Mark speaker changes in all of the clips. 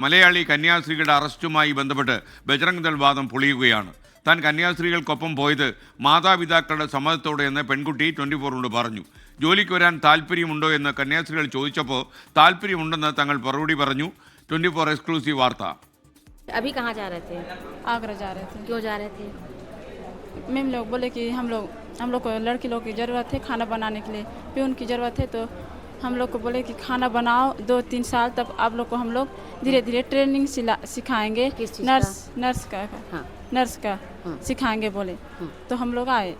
Speaker 1: മലയാളി കന്യാസ്ത്രീകളുടെ അറസ്റ്റുമായി ബന്ധപ്പെട്ട് ബജറംഗ് ദൾ വാദം പൊളിയുകയാണ് താൻ കന്യാസ്ത്രീകൾക്കൊപ്പം പോയത് മാതാപിതാക്കളുടെ സമ്മതത്തോടെ എന്ന് പെൺകുട്ടി ട്വൻറ്റി ഫോറിനോട് പറഞ്ഞു ജോലിക്ക് വരാൻ താല്പര്യമുണ്ടോ എന്ന് കന്യാസ്ത്രീകൾ ചോദിച്ചപ്പോൾ താല്പര്യമുണ്ടെന്ന് തങ്ങൾ മറുപടി പറഞ്ഞു ട്വൻറ്റി ഫോർ എക്സ്ക്ലൂസീവ് വാർത്ത
Speaker 2: अभी कहाँ जा रहे थे
Speaker 3: आगरा जा रहे थे
Speaker 2: क्यों जा रहे थे
Speaker 3: मैम लोग बोले कि हम लोग हम लोग को लड़की लोग की ज़रूरत है खाना बनाने के लिए भी उनकी ज़रूरत है तो हम लोग को बोले कि खाना बनाओ दो तीन साल तब आप लोग को हम लोग धीरे धीरे ट्रेनिंग सिखाएँगे। नर्स नर्स का?
Speaker 2: हाँ।
Speaker 3: नर्स का
Speaker 2: हाँ।
Speaker 3: सिखाएँगे बोले।
Speaker 2: हम्म।
Speaker 3: तो हम लोग आए।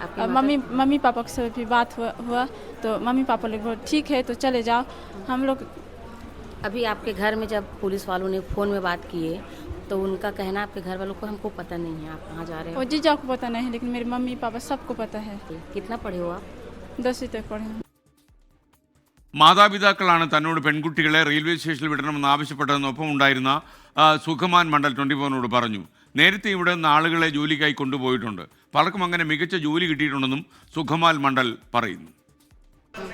Speaker 2: अच्छा
Speaker 3: मम्मी मम्मी पापा से भी बात हुआ, हुआ तो मम्मी पापा लोग ठीक है तो चले जाओ। हम लोग
Speaker 2: अभी आपके घर में जब पुलिस वालों ने फ़ोन में बात किए तो उनका कहना आपके घर वालों को हमको पता नहीं है आप कहाँ जा रहे
Speaker 3: वो जीजा को पता नहीं है लेकिन मेरे मम्मी पापा सबको पता है।
Speaker 2: कितना पढ़े हो आप?
Speaker 3: दसवीं तक पढ़े हैं।
Speaker 1: മാതാപിതാക്കളാണ് തന്നോട് പെൺകുട്ടികളെ റെയിൽവേ സ്റ്റേഷനിൽ വിടണമെന്ന് ആവശ്യപ്പെട്ടതെന്നൊപ്പം ഉണ്ടായിരുന്ന സുഖമാൻ മണ്ഡൽ ട്വന്റി ഫോറിനോട് പറഞ്ഞു. നേരത്തെ ഇവിടെ നിന്ന് ആളുകളെ ജോലിക്കായി കൊണ്ടുപോയിട്ടുണ്ട്. പലർക്കും അങ്ങനെ മികച്ച ജോലി കിട്ടിയിട്ടുണ്ടെന്നും സുഖമാൽ മണ്ഡൽ പറയുന്നു.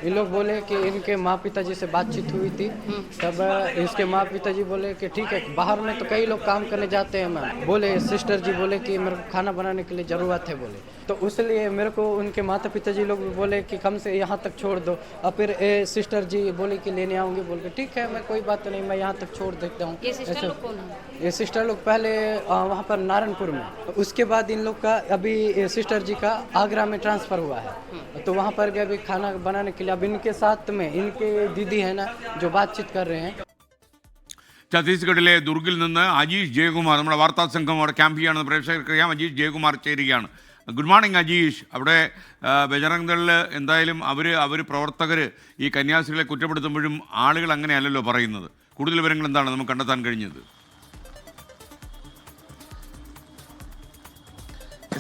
Speaker 4: इन लोग बोले कि इनके माँ पिताजी से बातचीत हुई थी। तब इसके माँ पिताजी बोले कि ठीक है बाहर में तो कई लोग काम करने जाते हैं मैम। बोले सिस्टर जी बोले कि मेरे को खाना बनाने के लिए ज़रूरत है बोले। तो उसलिए मेरे को उनके माता पिताजी लोग बोले कि कम से यहाँ तक छोड़ दो। और फिर ए, सिस्टर जी बोले कि लेने आऊँगी बोल के ठीक है मैं कोई बात नहीं मैं यहाँ तक छोड़ देता हूँ।
Speaker 2: ये सिस्टर लोग कौन है?
Speaker 4: ये सिस्टर लोग पहले वहाँ पर नारायणपुर में। उसके बाद इन लोग का अभी सिस्टर जी का आगरा में ट्रांसफ़र हुआ है। तो वहाँ पर भी अभी खाना बनाने के लिए अब इनके साथ में इनके दीदी है ना जो बातचीत कर रहे हैं
Speaker 1: ഛത്തീസ്ഗഡിലെ ദുർഗിൽ നിന്ന് അജീഷ് ജയകുമാർ നമ്മുടെ വാർത്താ സംഘം അവിടെ ക്യാമ്പ് ചെയ്യുകയാണെന്ന് പ്രേക്ഷകർക്കറിയാം അജീഷ് ജയകുമാർ ചേരുകയാണ് ഗുഡ് മോർണിംഗ് അജീഷ് അവിടെ ആ, ബജറംഗ് ദളിൽ എന്തായാലും അവർ അവർ പ്രവർത്തകർ ഈ കന്യാസ്ത്രീകളെ കുറ്റപ്പെടുത്തുമ്പോഴും ആളുകൾ അങ്ങനെയല്ലല്ലോ പറയുന്നത് കൂടുതൽ വിവരങ്ങൾ എന്താണ് നമുക്ക് കണ്ടെത്താൻ കഴിഞ്ഞത്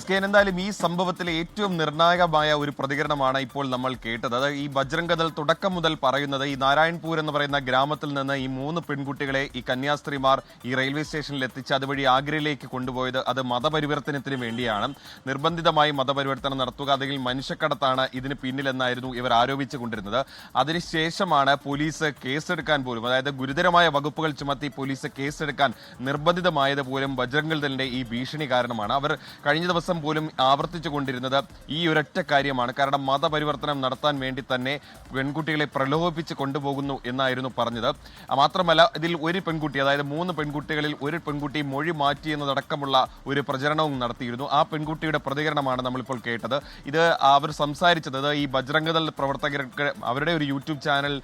Speaker 5: എസ് കെ എന്തായാലും ഈ സംഭവത്തിലെ ഏറ്റവും നിർണായകമായ ഒരു പ്രതികരണമാണ് ഇപ്പോൾ നമ്മൾ കേട്ടത്. അതായത് ഈ ബജ്രംഗദൾ തുടക്കം മുതൽ പറയുന്നത് ഈ നാരായൺപൂർ എന്ന് പറയുന്ന ഗ്രാമത്തിൽ നിന്ന് ഈ മൂന്ന് പെൺകുട്ടികളെ ഈ കന്യാസ്ത്രീമാർ ഈ റെയിൽവേ സ്റ്റേഷനിൽ എത്തിച്ച് അതുവഴി ആഗ്രയിലേക്ക് കൊണ്ടുപോയത് അത് മതപരിവർത്തനത്തിന് വേണ്ടിയാണ്. നിർബന്ധിതമായി മതപരിവർത്തനം നടത്തുക അല്ലെങ്കിൽ മനുഷ്യക്കടത്താണ് ഇതിന് പിന്നിലെന്നായിരുന്നു ഇവർ ആരോപിച്ചു കൊണ്ടിരുന്നത് അതിനുശേഷമാണ് പോലീസ് കേസെടുക്കാൻ പോലും അതായത് ഗുരുതരമായ വകുപ്പുകൾ ചുമത്തി പോലീസ് കേസെടുക്കാൻ നിർബന്ധിതമായത് പോലും ബജ്രംഗദളിന്റെ ഈ ഭീഷണി കാരണമാണ്. അവർ കഴിഞ്ഞ ദിവസം പോലും ആവർത്തിച്ചു കൊണ്ടിരുന്നത് ഈ ഒരൊറ്റ കാര്യമാണ്. കാരണം മതപരിവർത്തനം നടത്താൻ വേണ്ടി തന്നെ പെൺകുട്ടികളെ പ്രലോഭിപ്പിച്ച് കൊണ്ടുപോകുന്നു എന്നായിരുന്നു പറഞ്ഞത്. മാത്രമല്ല ഇതിൽ ഒരു പെൺകുട്ടി അതായത് മൂന്ന് പെൺകുട്ടികളിൽ ഒരു പെൺകുട്ടി മൊഴി മാറ്റി എന്നതടക്കമുള്ള ഒരു പ്രചരണവും നടത്തിയിരുന്നു. ആ പെൺകുട്ടിയുടെ പ്രതികരണമാണ് നമ്മളിപ്പോൾ കേട്ടത്. ഇത് അവർ സംസാരിച്ചത് ഈ ബജ്രംഗദൾ പ്രവർത്തകർക്ക് അവരുടെ ഒരു യൂട്യൂബ് ചാനൽ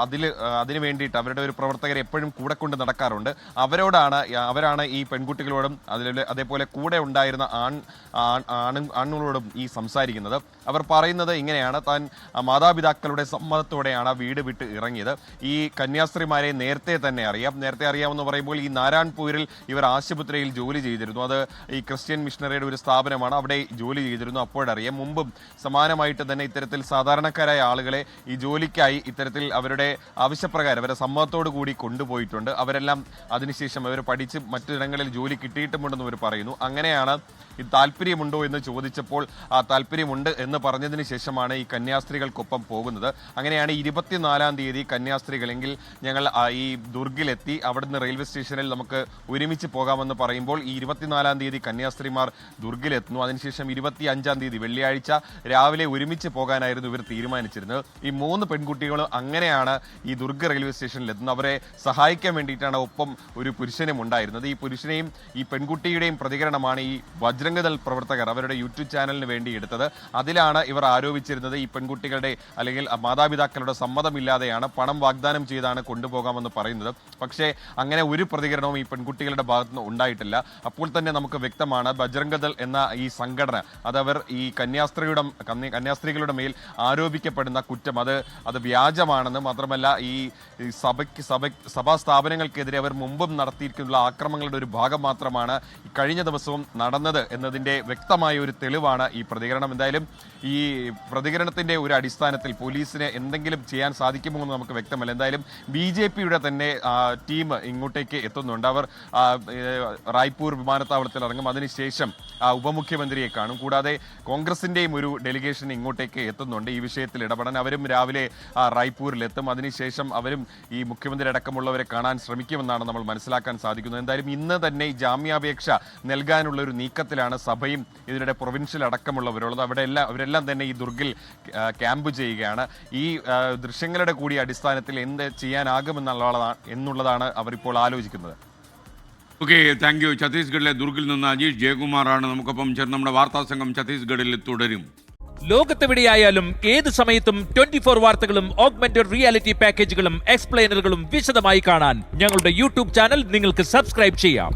Speaker 5: അതിൽ അതിനു വേണ്ടിയിട്ട് അവരുടെ ഒരു പ്രവർത്തകർ എപ്പോഴും കൂടെ കൊണ്ട് നടക്കാറുണ്ട്. അവരോടാണ് അവരാണ് ഈ പെൺകുട്ടികളോടും അതിൽ അതേപോലെ കൂടെ ഉണ്ടായിരുന്ന ആൺ- ആണ് ആണുങ്ങളോടും ഈ സംസാരിക്കുന്നത്. അവർ പറയുന്നത് ഇങ്ങനെയാണ്. താൻ മാതാപിതാക്കളുടെ സമ്മതത്തോടെയാണ് വീട് വിട്ട് ഇറങ്ങിയത്. ഈ കന്യാസ്ത്രീമാരെ നേരത്തെ തന്നെ അറിയാം. നേരത്തെ അറിയാമെന്ന് പറയുമ്പോൾ ഈ നാരായൺപൂരിൽ ഇവർ ആശുപത്രിയിൽ ജോലി ചെയ്തിരുന്നു. അത് ഈ ക്രിസ്ത്യൻ മിഷണറിയുടെ ഒരു സ്ഥാപനമാണ്. അവിടെ ജോലി ചെയ്തിരുന്നു. അപ്പോഴറിയാം. മുമ്പും സമാനമായിട്ട് തന്നെ ഇത്തരത്തിൽ സാധാരണക്കാരായ ആളുകളെ ഈ ജോലിക്കായി ഇത്തരത്തിൽ അവരുടെ ആവശ്യപ്രകാരം അവരുടെ സമ്മതത്തോടു കൂടി കൊണ്ടുപോയിട്ടുണ്ട്. അവരെല്ലാം അതിനുശേഷം അവർ പഠിച്ച് മറ്റിടങ്ങളിൽ ജോലി കിട്ടിയിട്ടുമുണ്ടെന്ന് അവർ പറയുന്നു. അങ്ങനെയാണ് ഈ താല്പര്യമുണ്ടോ എന്ന് ചോദിച്ചപ്പോൾ ആ താല്പര്യമുണ്ട് എന്ന് പറഞ്ഞതിന് ശേഷമാണ് ഈ കന്യാസ്ത്രീകൾക്കൊപ്പം പോകുന്നത്. അങ്ങനെയാണ് ഇരുപത്തിനാലാം തീയതി കന്യാസ്ത്രീകളെങ്കിൽ ഞങ്ങൾ ഈ ദുർഗിലെത്തി അവിടുന്ന് റെയിൽവേ സ്റ്റേഷനിൽ നമുക്ക് ഒരുമിച്ച് പോകാമെന്ന് പറയുമ്പോൾ ഈ ഇരുപത്തിനാലാം തീയതി കന്യാസ്ത്രീമാർ ദുർഗിലെത്തുന്നു. അതിനുശേഷം ഇരുപത്തി അഞ്ചാം തീയതി വെള്ളിയാഴ്ച രാവിലെ ഒരുമിച്ച് പോകാനായിരുന്നു ഇവർ തീരുമാനിച്ചിരുന്നത്. ഈ മൂന്ന് പെൺകുട്ടികളും അങ്ങനെയാണ് ഈ ദുർഗ് റെയിൽവേ സ്റ്റേഷനിൽ എത്തുന്നത്. അവരെ സഹായിക്കാൻ വേണ്ടിയിട്ടാണ് ഒപ്പം ഒരു പുരുഷനും ഉണ്ടായിരുന്നത്. ഈ പുരുഷനെയും ഈ പെൺകുട്ടിയുടെയും പ്രതികരണമാണ് ഈ ബജ്രംഗദൾ പ്രവർത്തകർ അവരുടെ യൂട്യൂബ് ചാനലിന് വേണ്ടി എടുത്തത്. അതിലാണ് ഇവർ ആരോപിച്ചിരുന്നത് ഈ പെൺകുട്ടികളുടെ അല്ലെങ്കിൽ മാതാപിതാക്കളുടെ സമ്മതമില്ലാതെയാണ് പണം വാഗ്ദാനം ചെയ്താണ് കൊണ്ടുപോകാമെന്ന് പറയുന്നത്. പക്ഷേ അങ്ങനെ ഒരു പ്രതികരണവും ഈ പെൺകുട്ടികളുടെ ഭാഗത്തുനിന്ന് ഉണ്ടായിട്ടില്ല. അപ്പോൾ തന്നെ നമുക്ക് വ്യക്തമാണ് ബജ്രംഗദൾ എന്ന ഈ സംഘടന അതവർ ഈ കന്യാസ്ത്രീയുടെ കന്യ- കന്യാസ്ത്രീകളുടെ മേൽ ആരോപിക്കപ്പെടുന്ന കുറ്റം. അത് അത് വ്യാജമാണെന്ന് മാത്രമല്ല ഈ സഭയ്ക്ക് സഭ സഭാ സ്ഥാപനങ്ങൾക്കെതിരെ അവർ മുമ്പും നടത്തിയിരിക്കുന്ന ആക്രമണങ്ങളുടെ ഒരു ഭാഗം മാത്രമാണ് കഴിഞ്ഞ ദിവസവും നടന്നത് എന്നതിന്റെ വ്യക്തമായ ഒരു തെളിവാണ് ഈ പ്രതികരണം. എന്തായാലും ഈ പ്രതികരണത്തിന്റെ ഒരു അടിസ്ഥാനത്തിൽ പോലീസിന് എന്തെങ്കിലും ചെയ്യാൻ സാധിക്കുമോ എന്ന് നമുക്ക് വ്യക്തമല്ല. എന്തായാലും ബി ജെ പിയുടെ തന്നെ ടീം ഇങ്ങോട്ടേക്ക് എത്തുന്നുണ്ട്. അവർ റായ്പൂർ വിമാനത്താവളത്തിൽ ഇറങ്ങും. അതിനുശേഷം ഉപമുഖ്യമന്ത്രിയെ കാണും. കൂടാതെ കോൺഗ്രസിന്റെയും ഒരു ഡെലിഗേഷൻ ഇങ്ങോട്ടേക്ക് എത്തുന്നുണ്ട്. ഈ വിഷയത്തിൽ ഇടപെടാൻ അവരും രാവിലെ റായ്പൂരിലെത്തും അതിനുശേഷം അവരും ഈ മുഖ്യമന്ത്രി അടക്കമുള്ളവരെ കാണാൻ ശ്രമിക്കുമെന്നാണ് നമ്മൾ മനസ്സിലാക്കാൻ സാധിക്കുന്നത്. എന്തായാലും ഇന്ന് തന്നെ ജാമ്യാപേക്ഷ നൽകാനുള്ള ഒരു നീക്കത്തിലാണ് സഭയും ഇതിനിടെ പ്രൊവിൻഷ്യൽ അടക്കമുള്ളവരുള്ളത് അവിടെ എല്ലാം അവരെല്ലാം തന്നെ ഈ ദുർഗിൽ ക്യാമ്പ് ചെയ്യുകയാണ്. ഈ ദൃശ്യങ്ങളുടെ കൂടി അടിസ്ഥാനത്തിൽ എന്ത് ചെയ്യാനാകുമെന്നുള്ളതാണ് എന്നുള്ളതാണ് അവരിപ്പോൾ ആലോചിക്കുന്നത്.
Speaker 1: ഓക്കെ താങ്ക് യു ഛത്തീസ്ഗഡിലെ ദുർഗിൽ നിന്ന് അജീഷ് ജയകുമാറാണ്. നമുക്കൊപ്പം ചേർന്ന് നമ്മുടെ വാർത്താ സംഘം ഛത്തീസ്ഗഡിൽ തുടരും.
Speaker 6: ലോകത്തെവിടെയായാലും ഏത് സമയത്തും ട്വന്റി ഫോർ വാർത്തകളും ഓഗ്മെന്റഡ് റിയാലിറ്റി പാക്കേജുകളും എക്സ്പ്ലെയിനറുകളും വിശദമായി കാണാൻ ഞങ്ങളുടെ യൂട്യൂബ് ചാനൽ നിങ്ങൾക്ക് സബ്സ്ക്രൈബ് ചെയ്യാം.